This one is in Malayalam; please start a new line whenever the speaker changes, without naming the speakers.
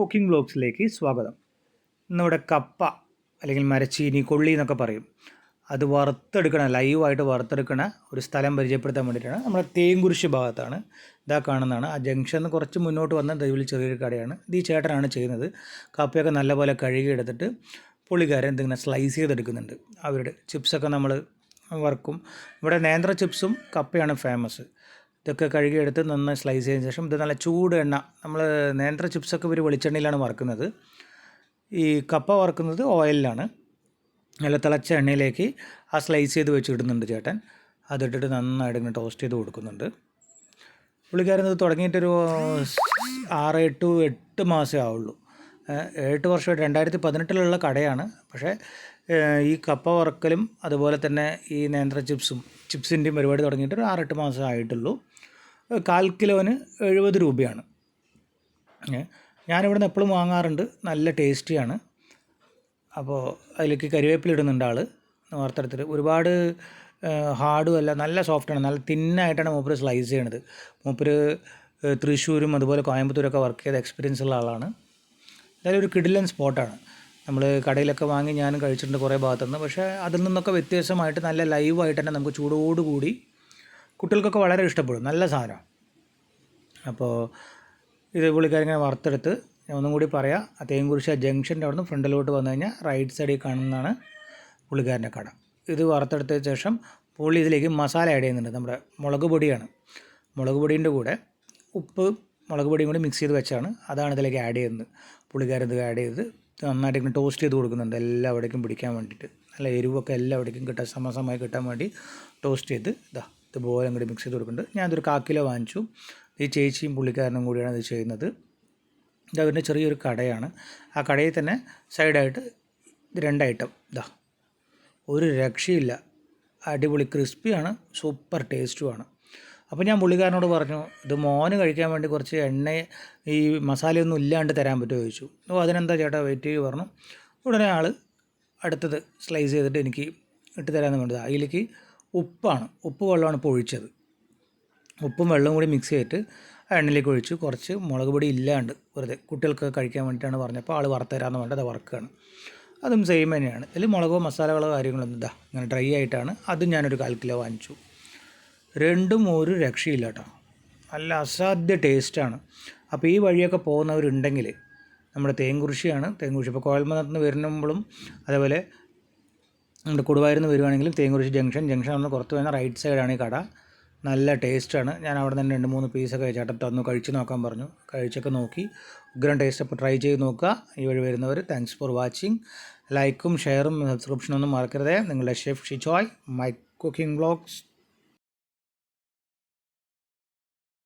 കുക്കിംഗ് ബ്ലോഗ്സിലേക്ക് സ്വാഗതം. ഇന്നിവിടെ കപ്പ അല്ലെങ്കിൽ മരച്ചീനി കൊള്ളി എന്നൊക്കെ പറയും. അത് വറുത്തെടുക്കണ ലൈവായിട്ട് വറുത്തെടുക്കണ ഒരു സ്ഥലം പരിചയപ്പെടുത്താൻ വേണ്ടിയിട്ടാണ്. നമ്മുടെ തേങ്കുരിശ് ഭാഗത്താണ് ഇതാ കാണുന്നതാണ്. ആ ജംഗ്ഷനിൽ നിന്ന് കുറച്ച് മുന്നോട്ട് വന്ന ദൈവൽ ചെറിയൊരു കടയാണ്. ഇത് ഈ ചേട്ടനാണ് ചെയ്യുന്നത്. കപ്പയൊക്കെ നല്ലപോലെ കഴുകി എടുത്തിട്ട് പുള്ളിക്കാരൻ ഇതിങ്ങനെ സ്ലൈസ് ചെയ്തെടുക്കുന്നുണ്ട്. അവരുടെ ചിപ്സൊക്കെ നമ്മൾ വറുക്കും. ഇവിടെ നേന്ത്ര ചിപ്സും കപ്പയാണ് ഫേമസ്. ഇതൊക്കെ കഴുകിയെടുത്ത് നന്നായി സ്ലൈസ് ചെയ്തതിന് ശേഷം ഇത് നല്ല ചൂട് എണ്ണ. നമ്മൾ നേന്ത്ര ചിപ്സൊക്കെ ഇവർ വെളിച്ചെണ്ണയിലാണ് വറുക്കുന്നത്. ഈ കപ്പ വറുക്കുന്നത് ഓയിലിലാണ് നല്ല തിളച്ച എണ്ണയിലേക്ക് ആ സ്ലൈസ് ചെയ്ത് വെച്ച് ഇടുന്നുണ്ട് ചേട്ടൻ. അതിട്ടിട്ട് നന്നായിട്ട് ഇങ്ങനെ ടോസ്റ്റ് ചെയ്ത് കൊടുക്കുന്നുണ്ട്. പുള്ളിക്കാരൻ ഇത് തുടങ്ങിയിട്ടൊരു ആറ് എട്ട് എട്ട് മാസമേ ആവുള്ളൂ. എട്ട് വർഷമായിട്ട് രണ്ടായിരത്തി പതിനെട്ടിലുള്ള കടയാണ്. പക്ഷേ ഈ കപ്പ വറക്കലും അതുപോലെ തന്നെ ഈ നേന്ത്ര ചിപ്സും ചിപ്സിന്റെയും പരിപാടി തുടങ്ങിയിട്ട് ഒരു ആറെട്ട് മാസം ആയിട്ടുള്ളൂ. കാൽ കിലോന് എഴുപത് രൂപയാണ്. ഞാനിവിടുന്ന് എപ്പോഴും വാങ്ങാറുണ്ട്. നല്ല ടേസ്റ്റിയാണ്. അപ്പോൾ അതിലേക്ക് കരിവേപ്പില ഇടുന്നുണ്ട് ആൾ വാർത്തെടുത്തിട്ട് ഒരുപാട് ഹാർഡും അല്ല നല്ല സോഫ്റ്റാണ്. നല്ല തിന്നായിട്ടാണ് മൂപ്പര് സ്ലൈസ് ചെയ്യണത്. മൂപ്പര് തൃശ്ശൂരും അതുപോലെ കോയമ്പത്തൂരൊക്കെ വർക്ക് ചെയ്ത എക്സ്പീരിയൻസ് ഉള്ള ആളാണ്. എന്തായാലും ഒരു കിഡിലൻ സ്പോട്ടാണ്. നമ്മൾ കടയിലൊക്കെ വാങ്ങി ഞാനും കഴിച്ചിട്ടുണ്ട് കുറേ ഭാഗത്തുനിന്ന്. പക്ഷേ അതിൽ നിന്നൊക്കെ വ്യത്യസ്തമായിട്ട് നല്ല ലൈവായിട്ട് തന്നെ നമുക്ക് ചൂടോടുകൂടി കുട്ടികൾക്കൊക്കെ വളരെ ഇഷ്ടപ്പെടും. നല്ല സാധനമാണ് അപ്പോൾ ഇത് പുള്ളിക്കാരിങ്ങനെ വറുത്തെടുത്ത് ഞാൻ ഒന്നും കൂടി പറയാം. ആ തേങ്കുറിശ ജംഗ്ഷന്റെ അവിടെ നിന്ന് ഫ്രണ്ടിലോട്ട് വന്നു കഴിഞ്ഞാൽ റൈറ്റ് സൈഡിൽ കാണുന്നതാണ് പുള്ളിക്കാരന്റെ കട. ഇത് വറുത്തെടുത്ത ശേഷം പുള്ളി ഇതിലേക്ക് മസാല ആഡ് ചെയ്യുന്നുണ്ട്. നമ്മുടെ മുളക് പൊടിയാണ്. മുളക് പൊടീന്റെ കൂടെ ഉപ്പ് മുളക് പൊടിയും കൂടി മിക്സ് ചെയ്ത് വെച്ചാണ് അതാണ് ഇതിലേക്ക് ആഡ് ചെയ്യുന്നത്. പുള്ളിക്കാരൻ ഇത് ആഡ് ചെയ്ത് നന്നായിട്ട് ടോസ്റ്റ് ചെയ്ത് കൊടുക്കുന്നുണ്ട്. എല്ലാവിടേക്കും പിടിക്കാൻ വേണ്ടിയിട്ട്. നല്ല എരിവൊക്കെ എല്ലാവിടേക്കും കിട്ടാൻ സമസമായി കിട്ടാൻ വേണ്ടി ടോസ്റ്റ് ചെയ്ത് ഇതാ ഇതുപോലെ അങ്ങോട്ട് മിക്സ് ചെയ്ത് കൊടുക്കുന്നുണ്ട്. ഞാനതൊരു കാക്കിലോ കിലോ വാങ്ങിച്ചു. ഈ ചേച്ചിയും പുള്ളിക്കാരനും കൂടിയാണ് ഇത് ചെയ്യുന്നത്. ഇത് അവരുടെ ചെറിയൊരു കടയാണ്. ആ കടയിൽ തന്നെ സൈഡായിട്ട് രണ്ട് ഐറ്റം ഇതാ ഒരു രക്ഷയില്ല. അടിപൊളി ക്രിസ്പിയാണ് സൂപ്പർ ടേസ്റ്റുമാണ് അപ്പോൾ ഞാൻ പുള്ളിക്കാരനോട് പറഞ്ഞു ഇത് മോന് കഴിക്കാൻ വേണ്ടി കുറച്ച് എണ്ണ ഈ മസാലയൊന്നും ഇല്ലാണ്ട് തരാൻ പറ്റുമോ? ചോദിച്ചു. ഓ അതിനെന്താ ചേട്ടാ വെയിറ്റ് ചെയ്ത് പറഞ്ഞു. ഉടനെ ആൾ അടുത്തത് സ്ലൈസ് ചെയ്തിട്ട് എനിക്ക് ഇട്ട് തരാമെന്ന് വേണ്ടത് അതിലേക്ക് ഉപ്പാണ് ഉപ്പ് വെള്ളമാണ് ഇപ്പോൾ ഒഴിച്ചത് ഉപ്പും വെള്ളവും കൂടി മിക്സ് ചെയ്തിട്ട് ആ എണ്ണയിലേക്ക് ഒഴിച്ച് കുറച്ച് മുളക് പൊടി ഇല്ലാണ്ട് വെറുതെ കുട്ടികൾക്ക് കഴിക്കാൻ വേണ്ടിയിട്ടാണ് പറഞ്ഞപ്പോൾ ആൾ വറുത്തരാന്ന് പറഞ്ഞത് അത് വർക്കാണ് അതും സെയിം തന്നെയാണ്. ഇതിൽ മുളകോ മസാലകളോ കാര്യങ്ങളൊന്നും ഇതാ ഇങ്ങനെ ഡ്രൈ ആയിട്ടാണ്. അതും ഞാനൊരു കാൽ കിലോ വാങ്ങിച്ചു. രണ്ടും ഒരു രക്ഷയില്ല കേട്ടോ. നല്ല അസാധ്യ ടേസ്റ്റാണ് അപ്പോൾ ഈ വഴിയൊക്കെ പോകുന്നവരുണ്ടെങ്കിൽ നമ്മുടെ തേങ്കുറിശിയാണ് തേങ്കുറിശി ഇപ്പോൾ കോയൽമനത്ത് നിന്ന് വരുമ്പോഴും അതേപോലെ നമ്മുടെ കൊടുവായൂരിൽ നിന്ന് വരുവാണെങ്കിലും തേങ്കുറിശി ജംഗ്ഷൻ ജംഗ്ഷൻ നമ്മൾ പുറത്ത് വരുന്ന റൈറ്റ് സൈഡാണ് ഈ കട. നല്ല ടേസ്റ്റാണ് ഞാൻ അവിടെ നിന്ന് രണ്ട് മൂന്ന് പീസൊക്കെ ചേട്ടൻ തന്നു. കഴിച്ച് നോക്കാൻ പറഞ്ഞു. കഴിച്ചൊക്കെ നോക്കി. ഉഗ്രം ടേസ്റ്റ് അപ്പോൾ ട്രൈ ചെയ്ത് നോക്കുക. ഈ വഴി വരുന്നവർ താങ്ക്സ് ഫോർ വാച്ചിങ് ലൈക്കും ഷെയറും സബ്സ്ക്രിപ്ഷനൊന്നും മറക്കരുത്. നിങ്ങളുടെ chef Shijoy my cooking vlogs